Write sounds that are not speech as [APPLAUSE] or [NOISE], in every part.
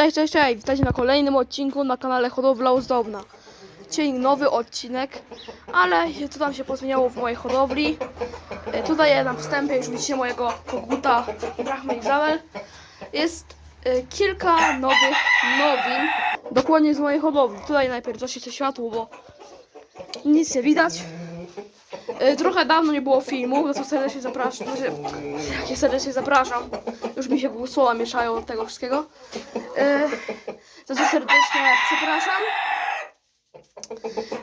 Cześć, cześć, cześć! Witajcie na kolejnym odcinku na kanale Hodowla Ozdobna. Dzisiaj nowy odcinek, ale co tam się pozmieniało w mojej hodowli. E, Tutaj na wstępie już widzicie mojego koguta Brahma Izabel. Jest e, kilka nowych nowin, dokładnie z mojej hodowli. Tutaj najpierw zaświecę światło, bo nic nie widać. E, Trochę dawno nie było filmu, za co serdecznie zapraszam. Znaczy, jakie serdecznie zapraszam. Już mi się słowa mieszają od tego wszystkiego. E, Za co serdecznie przepraszam.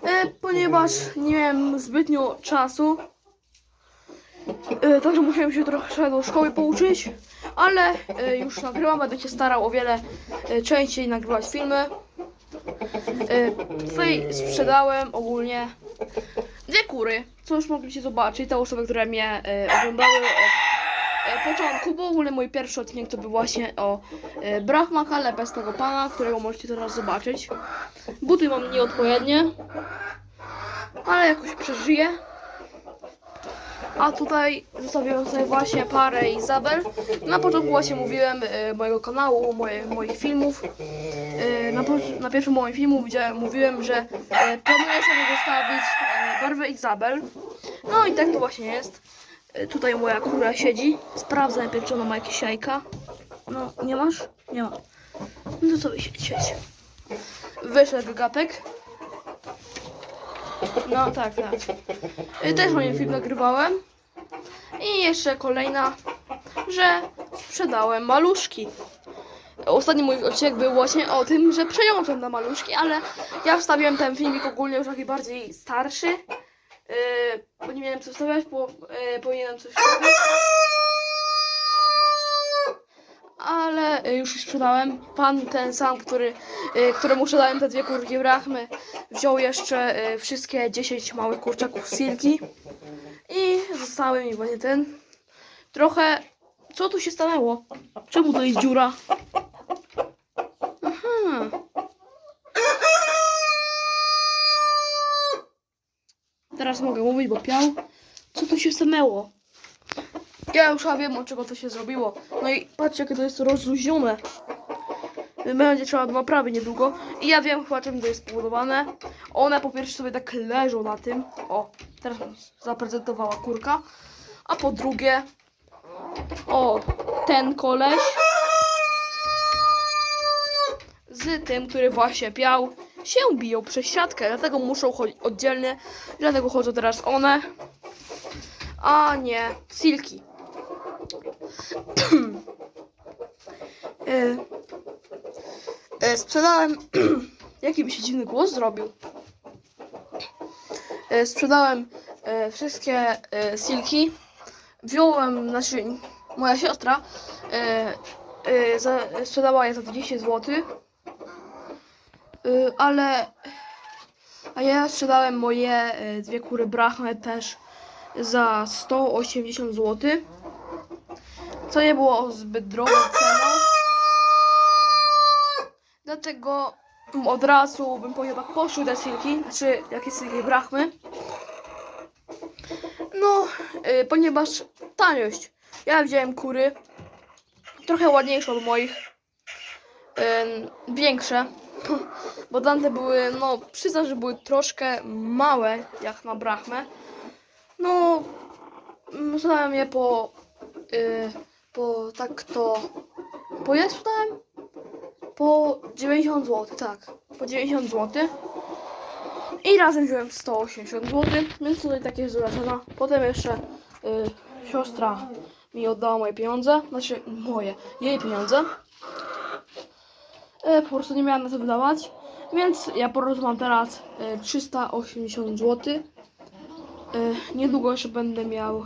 E, Ponieważ nie miałem zbytnio czasu. Także musiałem się trochę do szkoły pouczyć. Ale już nagrywam, będę się starał o wiele częściej nagrywać filmy. Tutaj sprzedałem ogólnie kury, co już mogliście zobaczyć, te osoby, które mnie e, oglądały od e, początku, bo w ogóle mój pierwszy odcinek to był właśnie o e, Brahmach, ale bez tego pana, którego możecie teraz zobaczyć. Buty mam nieodpowiednie, ale jakoś przeżyję. A tutaj zostawiłem sobie właśnie parę Izabel. Na początku właśnie mówiłem e, mojego kanału, moje, moich filmów. E, na, na pierwszym moim filmu widziałem, mówiłem, że e, planuję sobie zostawić e, barwę Izabel. No i tak to właśnie jest. E, tutaj moja kura siedzi. Sprawdzę najpierw, czy ona ma jakieś jajka. No, nie masz? Nie ma. No to sobie siedź, siedź. Wyszedł gapek. No tak, tak. Też moim film nagrywałem. I jeszcze kolejna, że sprzedałem maluszki. Ostatni mój odcinek był właśnie o tym, że przeniosłem na maluszki, ale ja wstawiłem ten filmik ogólnie już taki bardziej starszy. Yy, bo nie wiem co wstawiać, bo yy, powinienem coś wstawić. Ale yy, już sprzedałem. Pan ten sam, który, yy, któremu sprzedałem te dwie kurki brachmy, wziął jeszcze yy, wszystkie 10 małych kurczaków silki. I zostały mi właśnie ten. Trochę. Co tu się stanęło? Czemu to jest dziura? Aha. Teraz mogę mówić, bo piał. Co tu się stanęło? Ja już wiem, od czego to się zrobiło. No i patrzcie, jakie to jest rozluźnione. Będzie trzeba do naprawy niedługo. I ja wiem chyba, czym to jest spowodowane. One po pierwsze sobie tak leżą na tym. O, teraz zaprezentowała kurka. A po drugie, o, ten koleś z tym, który właśnie piał, się biją przez siatkę, dlatego muszą chodzić oddzielnie, dlatego chodzą teraz one, a nie silki. [CLEARS THROAT] E, e, Sprzedałem, [CLEARS THROAT] jaki by się dziwny głos zrobił. E, Sprzedałem e, wszystkie e, silki. Wziąłem, znaczy moja siostra e, e, za, sprzedała je za 200 zł. Y, ale a ja sprzedałem moje y, dwie kury brachmy też za 180 zł. Co nie było zbyt drogą ceną. Dlatego od razu bym powiedział tak poszły te silki, znaczy jakie silki brachmy. No, y, ponieważ taniość. Ja wziąłem kury trochę ładniejsze od moich. Ym, większe. [LAUGHS] Bo tamte były, no przyznam, że były troszkę małe, jak na brachmę. No, mm, sprzedałem je po, y, po tak to, sprzedałem? Po 90 zł, tak, po 90 zł. I razem wziąłem 180 zł, więc tutaj takie jest. Potem jeszcze y, siostra mi oddała moje pieniądze, znaczy moje, jej pieniądze. E, po prostu nie miałam na to wydawać. Więc ja po prostu mam teraz e, 380 zł. E, niedługo jeszcze będę miał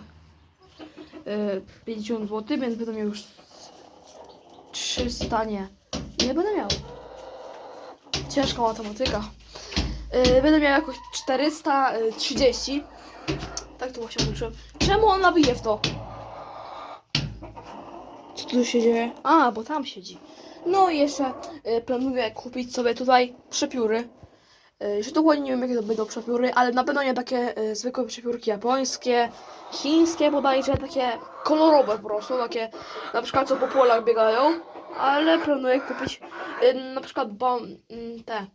50 zł, więc będę miał już 300, nie. Nie będę miał. Ciężka matematyka. E, będę miał jakoś 430. Tak to właśnie liczyłem. Czemu on nabije w to? Co tu się dzieje? A, bo tam siedzi. No i jeszcze y, planuję kupić sobie tutaj przepióry. Y, Jeszcze dokładnie nie wiem jakie to będą przepióry, ale na pewno nie takie y, zwykłe przepiórki japońskie, chińskie bodajże, takie kolorowe po prostu, takie na przykład co po polach biegają. ale planuję kupić y, na przykład bom, y, te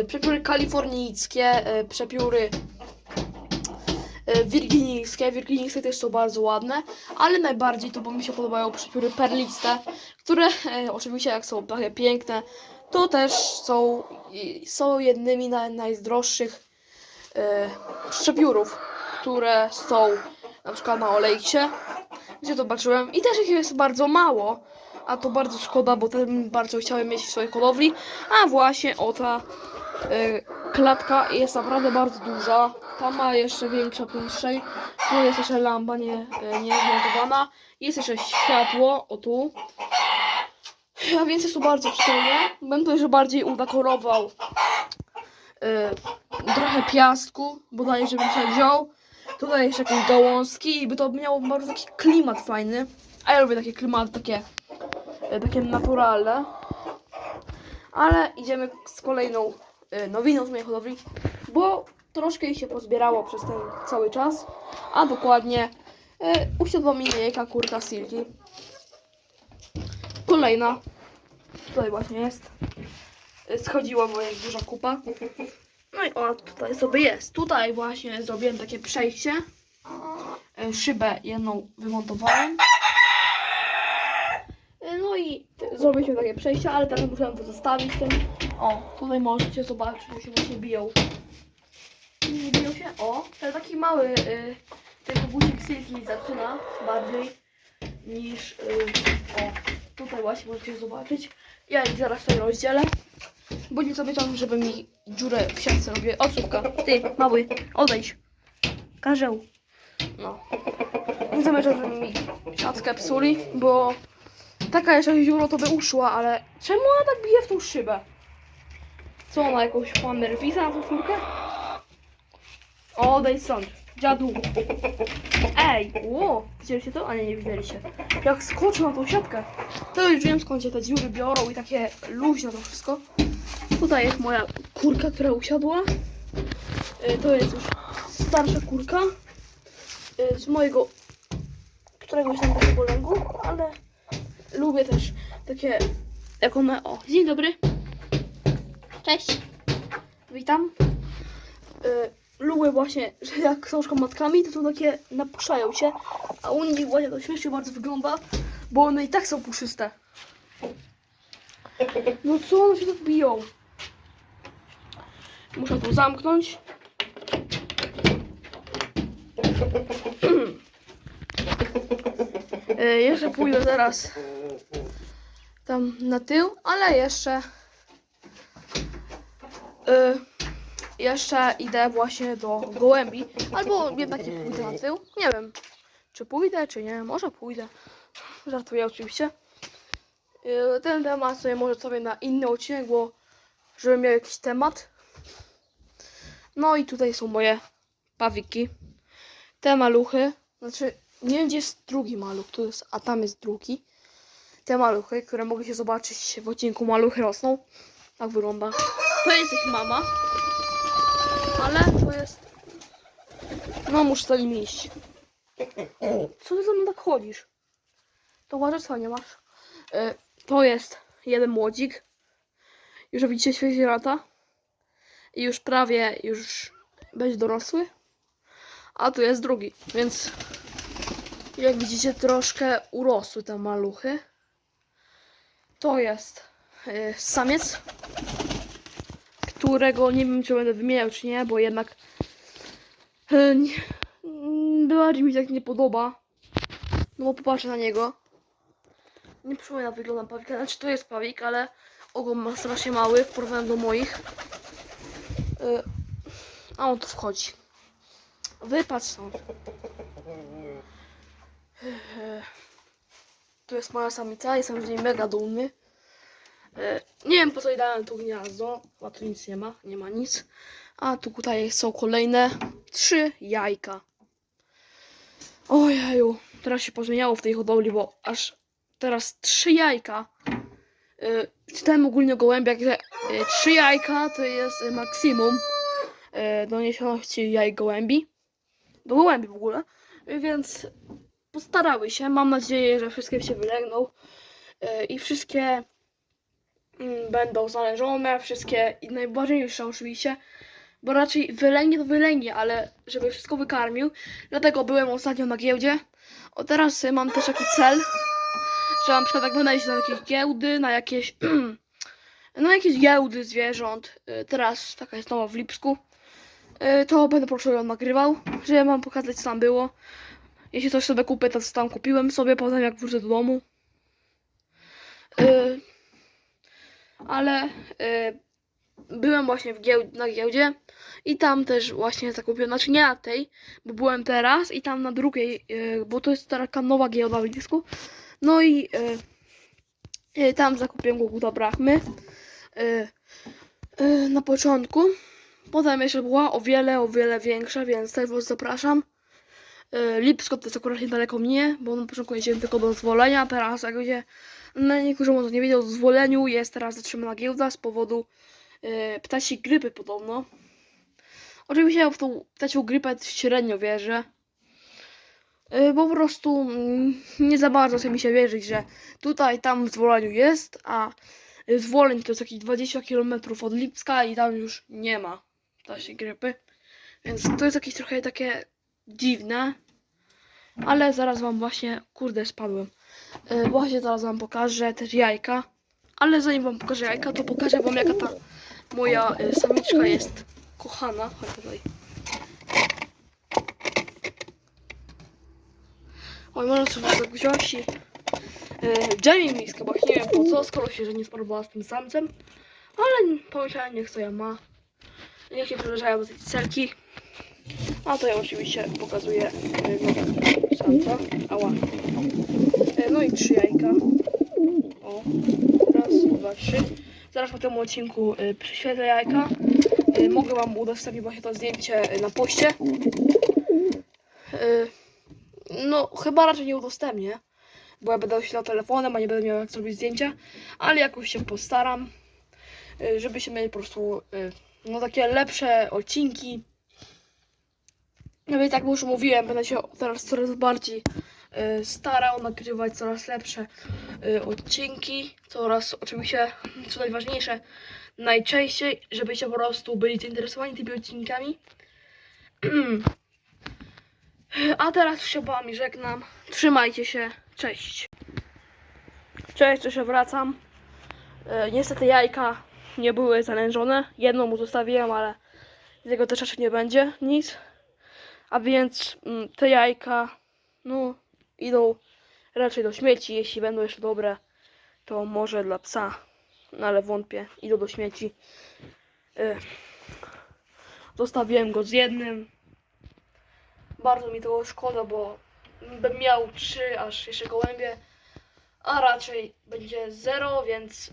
y, przepióry kalifornijskie, y, przepióry y, wirginijskie. Wirginijskie też są bardzo ładne, ale najbardziej to bo mi się podobają przepióry perliste, które y, [LAUGHS] oczywiście jak są takie piękne, to też są, są jednymi na, najdroższych y, przepiórów, które są na przykład na Olejksie, gdzie zobaczyłem. I też ich jest bardzo mało, a to bardzo szkoda, bo ten bardzo chciałem mieć w swojej hodowli, a właśnie o ta y, klatka jest naprawdę bardzo duża, ta ma jeszcze większa poniższej, tu jest jeszcze lampa nie, y, nie jest jeszcze światło, o tu, a więc jest tu bardzo przyjemnie, będę jeszcze bardziej udekorował y, trochę piasku, bodaj żebym sobie wziął, Tutaj jeszcze jakieś gałązki i by to miało bardzo taki klimat fajny. A ja lubię takie klimaty, takie, e, takie naturalne. Ale idziemy z kolejną e, nowiną z mojej hodowli, bo troszkę ich się pozbierało przez ten cały czas. A dokładnie e, usiadła mi niejaka kurka silki. Kolejna. Tutaj właśnie jest. E, Schodziła, bo jest duża kupa. No i ona tutaj sobie jest. Tutaj właśnie zrobiłem takie przejście. E, Szybę jedną wymontowałem. E, No i zrobiliśmy takie przejście, ale teraz musiałem to zostawić. Ten... O, tutaj możecie zobaczyć, że się właśnie biją. Nie biją się? O, to taki mały y, ten guzik silki zaczyna bardziej niż y, o, tutaj właśnie możecie zobaczyć. Ja ich zaraz tutaj rozdzielę. Bo nie zamierzam, żeby mi dziurę w siatce robię. Odsówka. Ty, mały, odejdź. Karzeł. No. Nie zamierzam, żeby mi siatkę psuli, bo taka jeszcze dziura to by uszła, ale czemu ona tak bije w tą szybę? Co ona, jakąś ma nerwisa na tą czwórkę? Odejdź stąd, dziadu. Ej, ło, widzieliście to? A nie, nie widzieliście. Jak skoczył na tą siatkę. To już wiem skąd się te dziury biorą i takie luźne to wszystko. Tutaj jest moja kurka, która usiadła. Y, To jest już starsza kurka. y, Z mojego któregoś tam takiego lęgu, ale lubię też takie jak one. O, dzień dobry. Cześć. Witam. Y, Lubię właśnie, [LAUGHS] że jak są szkomatkami, to są takie napuszczają się, a u nich właśnie to śmiesznie bardzo wygląda, bo one i tak są puszyste. No co one się tak biją? Muszę tu zamknąć. [CLEARS THROAT] E, jeszcze pójdę teraz tam na tył, ale jeszcze e, jeszcze idę właśnie do gołębi, albo jednak nie pójdę na tył, nie wiem czy pójdę, czy nie, może pójdę, żartuję oczywiście. E, Ten temat sobie może sobie na inny odcinek, bo żebym miał jakiś temat. No i tutaj są moje pawiki. Te maluchy, znaczy nie wiem gdzie jest drugi maluch, jest, a tam jest drugi. Te maluchy, które mogli się zobaczyć w odcinku Maluchy rosną. Tak wygląda. To jest ich mama. Ale to jest... No muszę za nim iść. Co ty za mną tak chodzisz? To łażestwa nie masz. Y, To jest jeden młodzik. Już widzicie świeże lata. I już prawie już będzie dorosły. A tu jest drugi, więc jak widzicie troszkę urosły te maluchy. To jest y, samiec, którego nie wiem czy będę wymieniał czy nie, bo jednak nie, mm, bardziej mi tak nie podoba. No bo popatrzę na niego. Nie przypomina wygląda pawika, znaczy to jest pawik, ale ogon ma strasznie mały w porównaniu do moich. Y, a on tu wchodzi. Wypadł stąd. Y, Tu jest moja samica, jestem z niej mega dumny. Y, Nie wiem po co dałem tu gniazdo, a tu nic nie ma, nie ma nic. A tu tutaj są kolejne trzy jajka. Ojeju, teraz się pozmieniało w tej hodowli, bo aż teraz trzy jajka. Y, Czytałem ogólnie o gołębiach, że y, trzy jajka to jest maksimum y, do niesioności jaj gołębi. Do gołębi w ogóle. Więc postarały się. Mam nadzieję, że wszystkie się wylegną. i wszystkie będą znalezione, wszystkie i najważniejsze oczywiście, bo raczej wylęgnie to wylęgnie, ale żeby wszystko wykarmił, dlatego byłem ostatnio na giełdzie. O teraz mam też taki cel, że na przykład jak będę iść na jakieś giełdy, na jakieś [CLEARS THROAT] na jakieś giełdy zwierząt, y, teraz taka jest nowa w Lipsku, y, to będę po prostu nagrywał, żeby wam pokazać co tam było. Jeśli coś sobie kupię, to co tam kupiłem sobie, potem jak wrócę do domu. Y, ale y, byłem właśnie w gieł- na giełdzie i tam też właśnie zakupiłem, znaczy nie na tej, bo byłem teraz i tam na drugiej, y, bo to jest taka nowa giełda w Lipsku. No i y, y, tam zakupiłem Koguta Brachmy y, y, na początku. Potem jeszcze była o wiele, o wiele większa, więc też was zapraszam. Y, Lipsko to jest akurat niedaleko mnie, bo na początku jeździłem tylko do zwolenia, teraz jak gdzie no niektórzy może nie wiedział, o zwoleniu jest teraz zatrzymana giełda z powodu y, ptasiej grypy podobno. Oczywiście ja w tą ptasią grypę średnio wierzę. Y, bo po prostu mm, nie za bardzo chce mi się wierzyć, że tutaj, tam w zwoleniu jest, a zwoleń to jest jakieś 20 km od Lipska i tam już nie ma ptasiej grypy. Więc to jest jakieś trochę takie dziwne. Ale zaraz wam właśnie, kurde, spadłem. E, właśnie zaraz wam pokażę też jajka. Ale zanim wam pokażę jajka, to pokażę wam jaka ta moja e, samiczka jest kochana. Chodź tutaj. Oj, może trzeba tak wziąć i... E, Jamie miska, bo nie wiem po co, skoro się, że nie sparowała z tym samcem. Ale pomyślałem, niech to ja ma. Niech się przybliżają do tej celki. A to ja oczywiście pokazuję mojego samca. Ała. E, No i trzy jajka. O. Raz, dwa, trzy. Zaraz po tym odcinku y, przyświetlę jajka. Mogę wam udostępnić właśnie to zdjęcie na poście. No, chyba raczej nie udostępnię, bo ja będę oświetlał telefonem, a nie będę miał jak zrobić zdjęcia, ale jakoś się postaram, żebyśmy mieli po prostu no, takie lepsze odcinki. No więc jak już mówiłem, będę się teraz coraz bardziej y, starał nagrywać coraz lepsze y, odcinki, coraz oczywiście, co najważniejsze, najczęściej, żebyście po prostu byli zainteresowani tymi odcinkami. [CLEARS THROAT] A teraz się wami żegnam. Trzymajcie się. Cześć. Cześć, to się wracam. E, niestety jajka nie były zanężone. Jedną mu zostawiłem, ale z jego też raczej nie będzie nic. A więc mm, te jajka, no, idą raczej do śmieci. Jeśli będą jeszcze dobre, to może dla psa. No ale wątpię. Idą do śmieci. E, zostawiłem go z jednym. Bardzo mi tego szkoda, bo bym miał trzy aż jeszcze gołębie, a raczej będzie zero, więc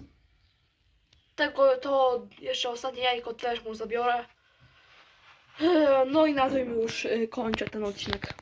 tego to jeszcze ostatnie jajko też mu zabiorę. No i na tym już y, kończę ten odcinek.